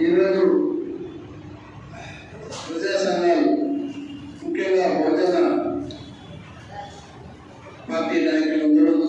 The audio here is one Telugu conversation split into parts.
ఈరోజు ప్రజా సంఘాలు ముఖ్యంగా బహుజన పార్టీ నాయకులందరూ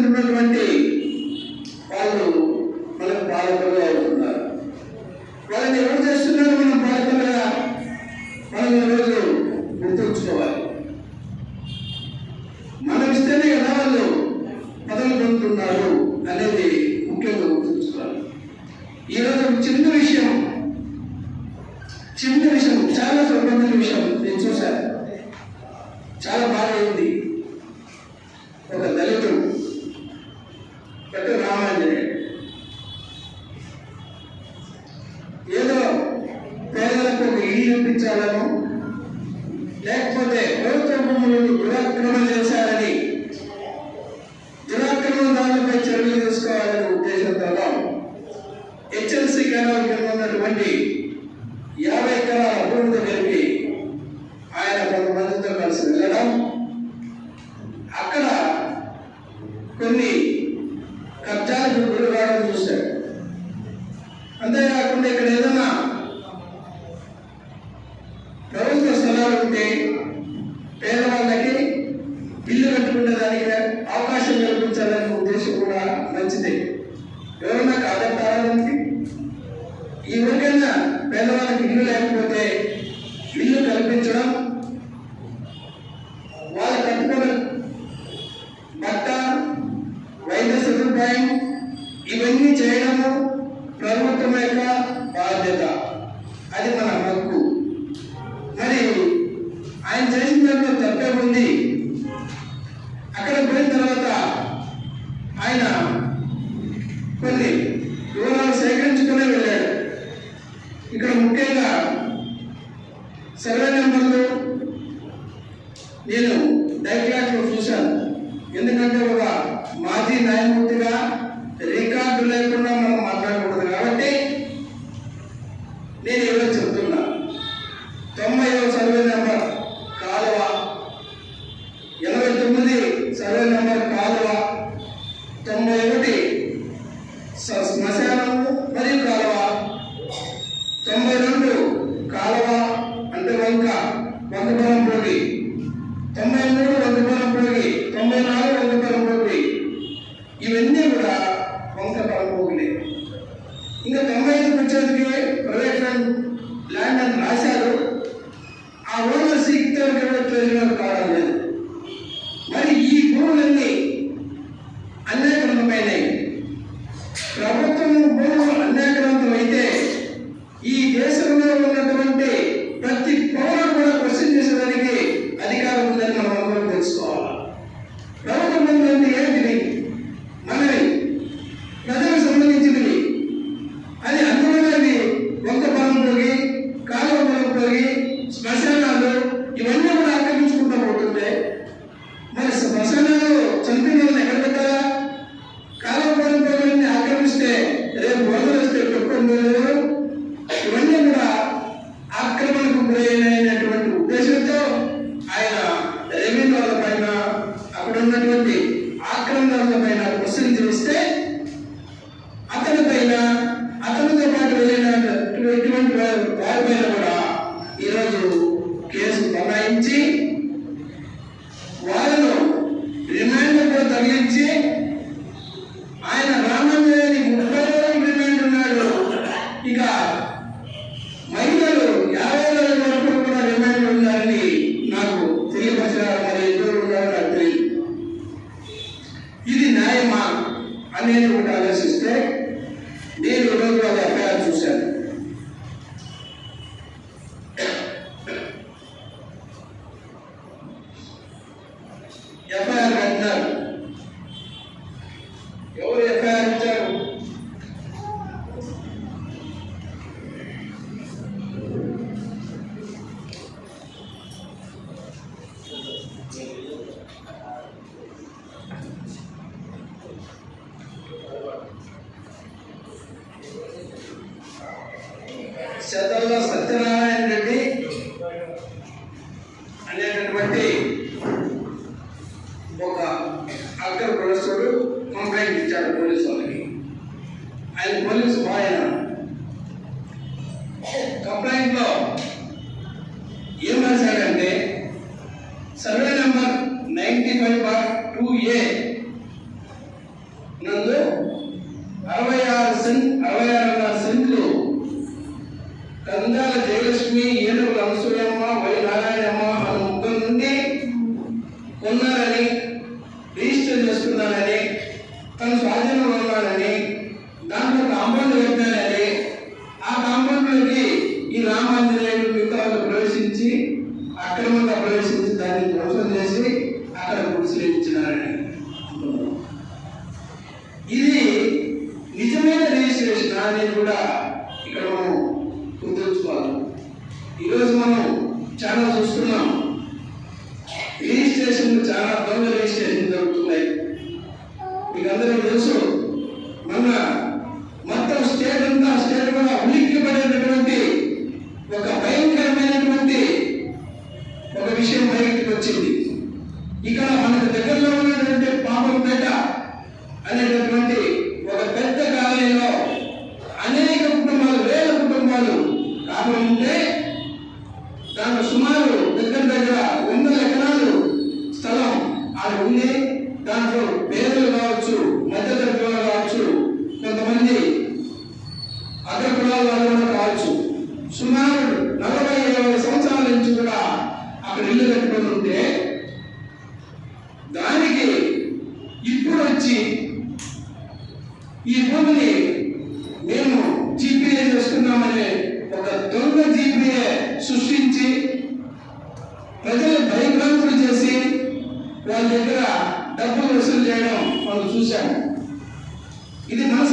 sentimental one day. అక్కడ పోయిన తర్వాత me చేసి వాళ్ళ దగ్గర డబ్బులు వసూలు చేయడం వాళ్ళు చూశాను ఇది మన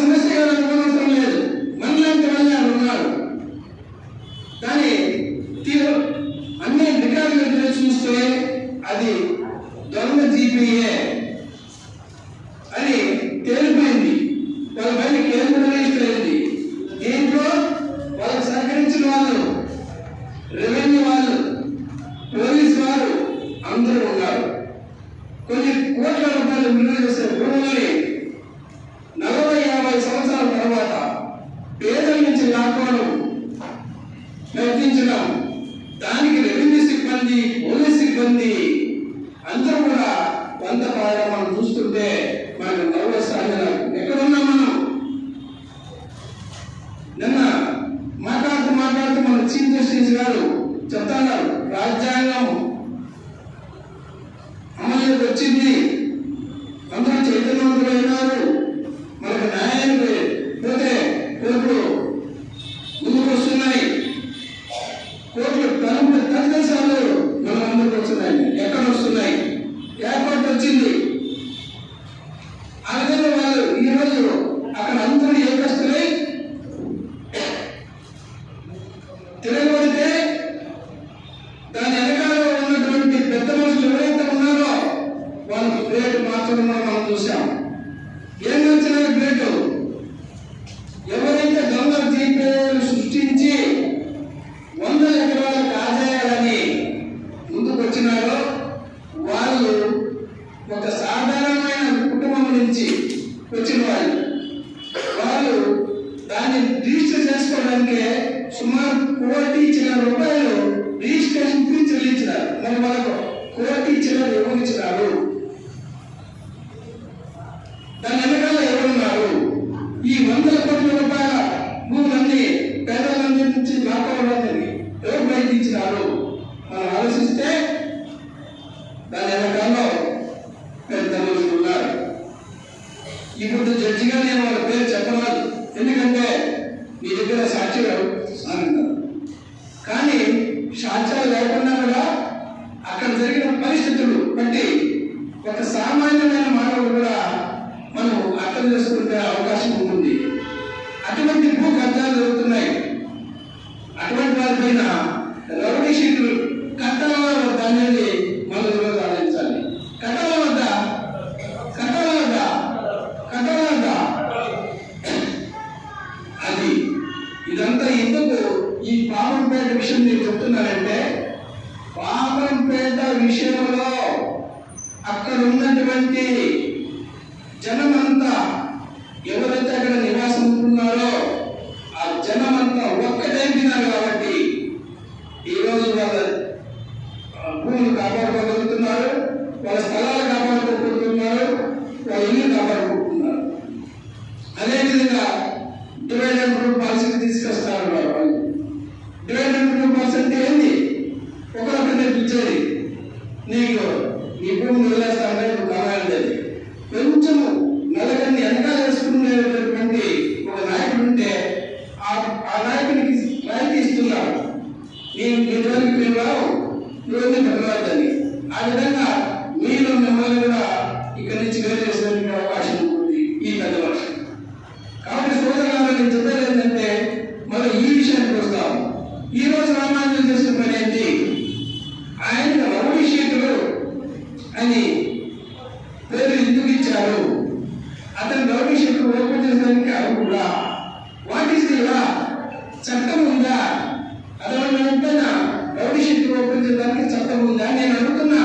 చేసుకునే అవకాశం ఉంటుంది. అటువంటి భూ కబ్జాలు జరుగుతున్నాయి. డివైడ్ అండ్ రూల్ పాలసీని తీసుకొస్తారు వాళ్ళు. డివైడ్ అండ్ రూల్ పాలసీ అంటే ఏంది? ఒకరొకరిని పిలిచేది నీకు ఈ భూమి పొందడానికి చట్టం ఉందా? నేను అడుగుతున్నా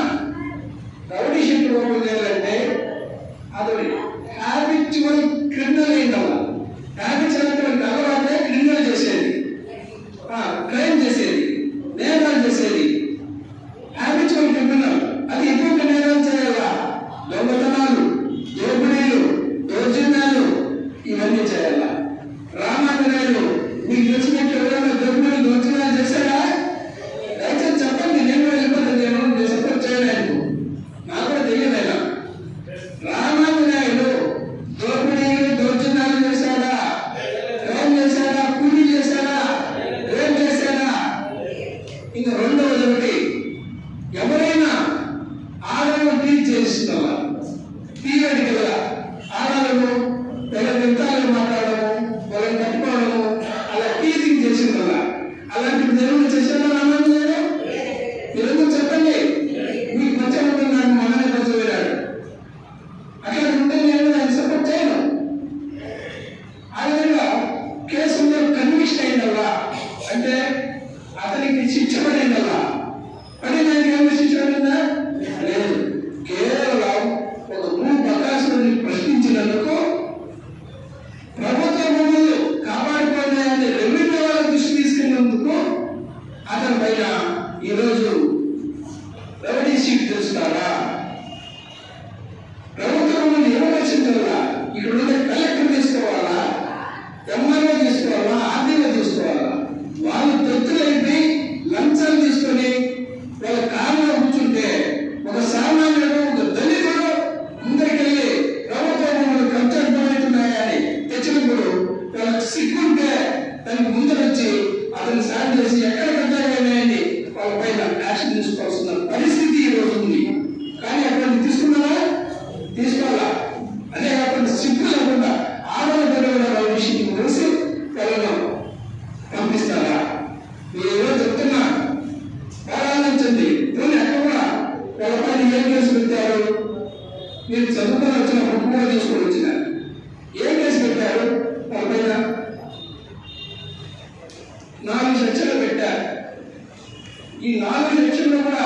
సెక్షన్లు కూడా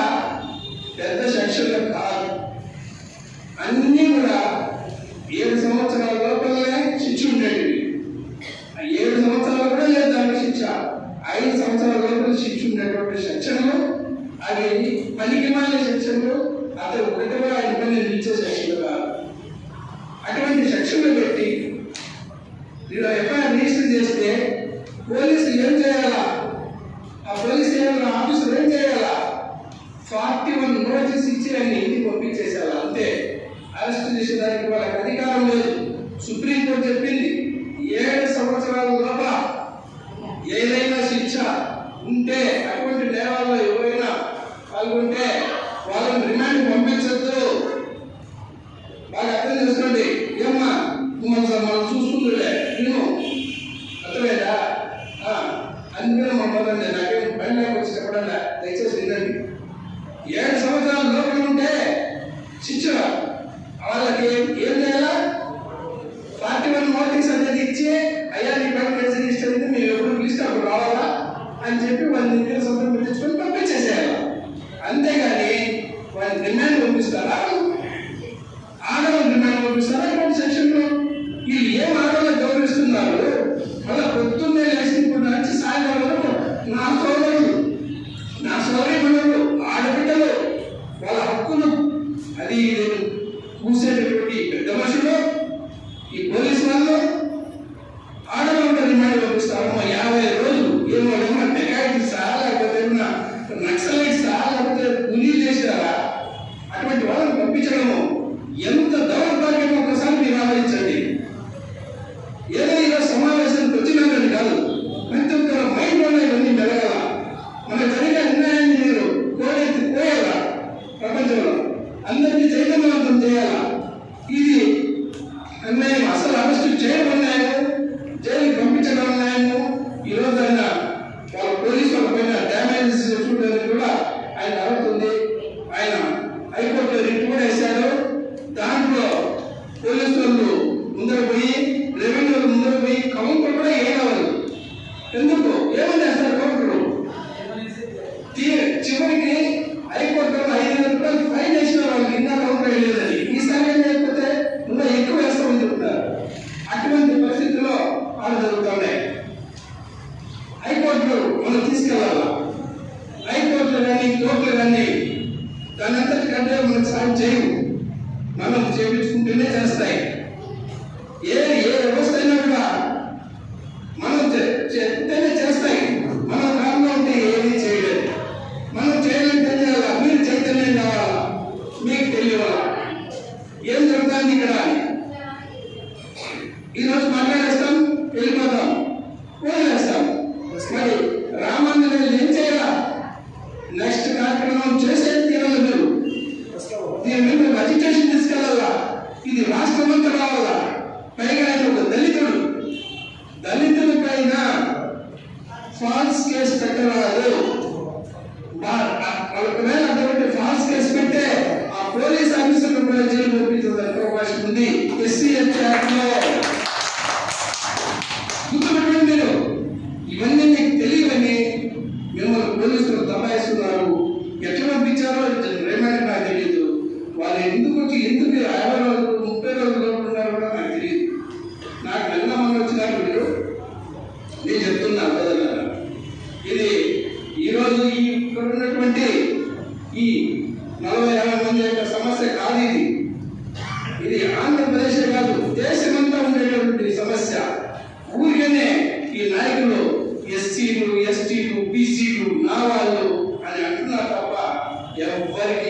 పెద్ద సెక్షన్లు కాదు. అన్నీ కూడా ఏడు సంవత్సరాల లోపలనే శిక్ష ఉండేవి. ఏడు సంవత్సరాలు కూడా లేదు దానికి శిక్ష. ఐదు సంవత్సరాల లోపల శిక్ష ఉండేటువంటి సెక్షన్లు అవి పనికి మాలిన సెక్షన్లు అతను ఒకటి కూడా ఆయన నిలిచే సెక్షన్లు కాదు. అటువంటి సెక్షన్లు పెట్టి com meus amados చేసి పెట్టిన వారు బీసీలు నా వాళ్ళు అని అంటున్నారు తప్ప ఎవరికి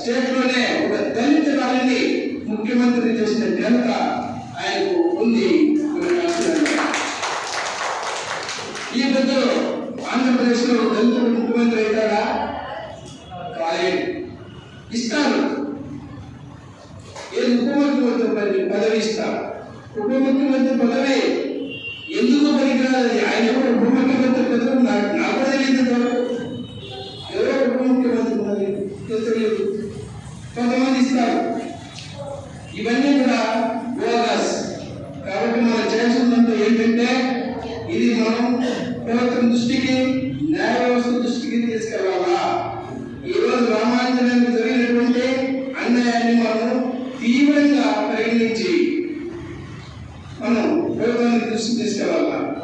స్టేట్లోనే ఒక దళిత వారిని ముఖ్యమంత్రి చేసిన ఘనత ఆయనకు ఉంది. dentro desse, desse Alabá.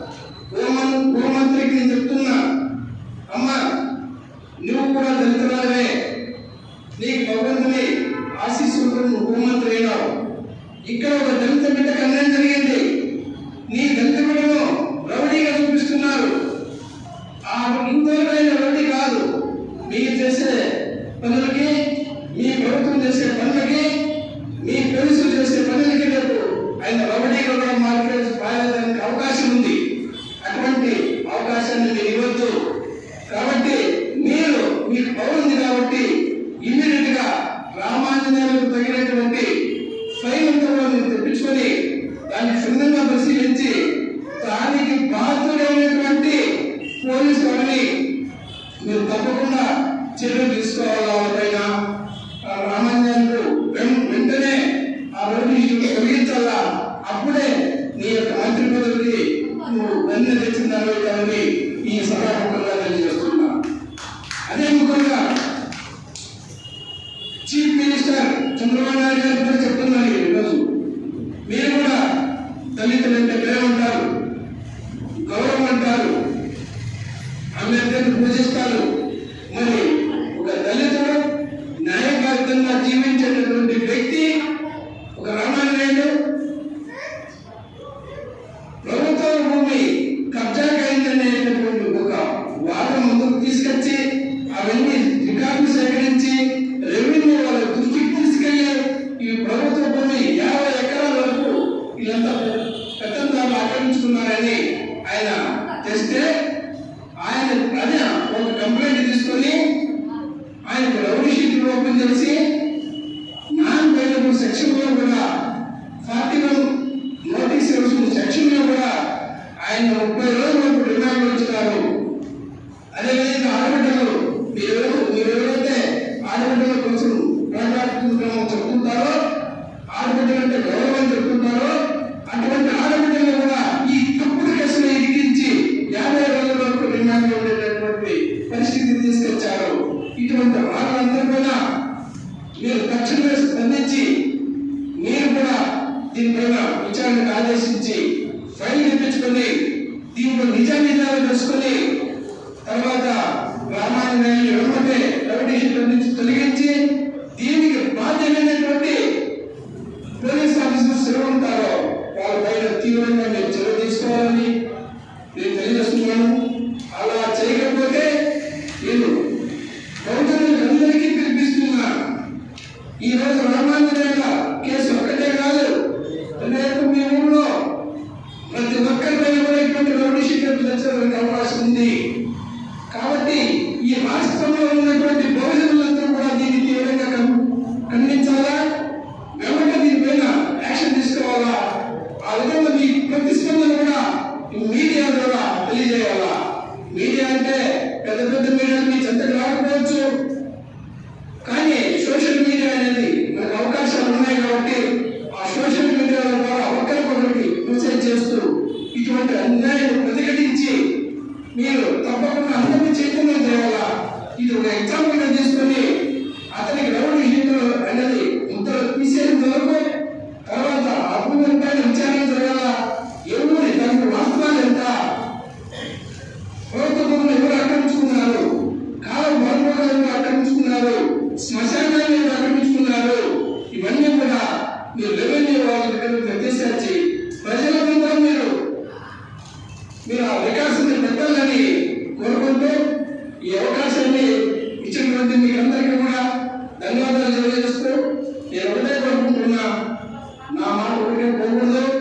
చర్యలు తీసుకోవాలి వాళ్ళపైన తెప్పించుకుని దీంట్లో నిజ నిజాలు తెలుసుకుని తర్వాత రామాయణ వెంబటే పెద్ద మీరు మీ చెంతకు రాకపోవచ్చు. করলেও